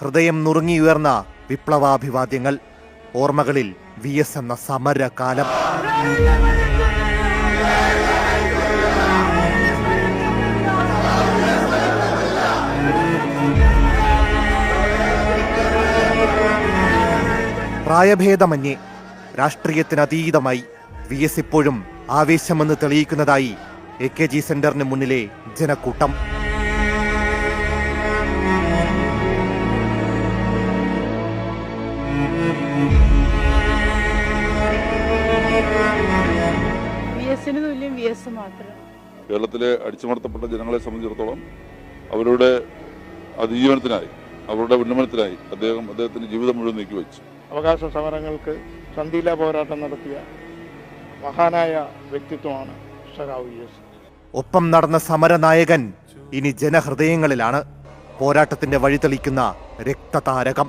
ഹൃദയം നുറുങ്ങിയുയർന്ന വിപ്ലവാഭിവാദ്യങ്ങൾ. ഓർമ്മകളിൽ V S എന്ന സമരകാലം. പ്രായഭേദമന്യേ രാഷ്ട്രീയത്തിനതീതമായി വി എസ് ഇപ്പോഴും ആവേശമെന്ന് തെളിയിക്കുന്നതായി എ കെ ജി സെന്ററിന് മുന്നിലെ ജനക്കൂട്ടം. എസിന് തുല്യം വി എസ് മാത്രം. കേരളത്തിലെ അടിച്ചമർത്തപ്പെട്ട ജനങ്ങളെ സംബന്ധിച്ചിടത്തോളം അവരുടെ അതിജീവനത്തിനായി അവരുടെ ഉന്നമനത്തിനായി അദ്ദേഹം അദ്ദേഹത്തിന്റെ ജീവിതം മുഴുവൻ നീക്കിവെച്ചു അവകാശ സമരങ്ങൾക്ക് സന്ധിയില്ല പോരാട്ടം നടത്തിയ മഹാനായ വ്യക്തിത്വമാണ് സഖാവ് വി എസ് ഒപ്പം നടന്ന സമരനായകൻ ഇനി ജനഹൃദയങ്ങളിലാണ് പോരാട്ടത്തിന്റെ വഴി തെളിക്കുന്ന രക്തതാരകം.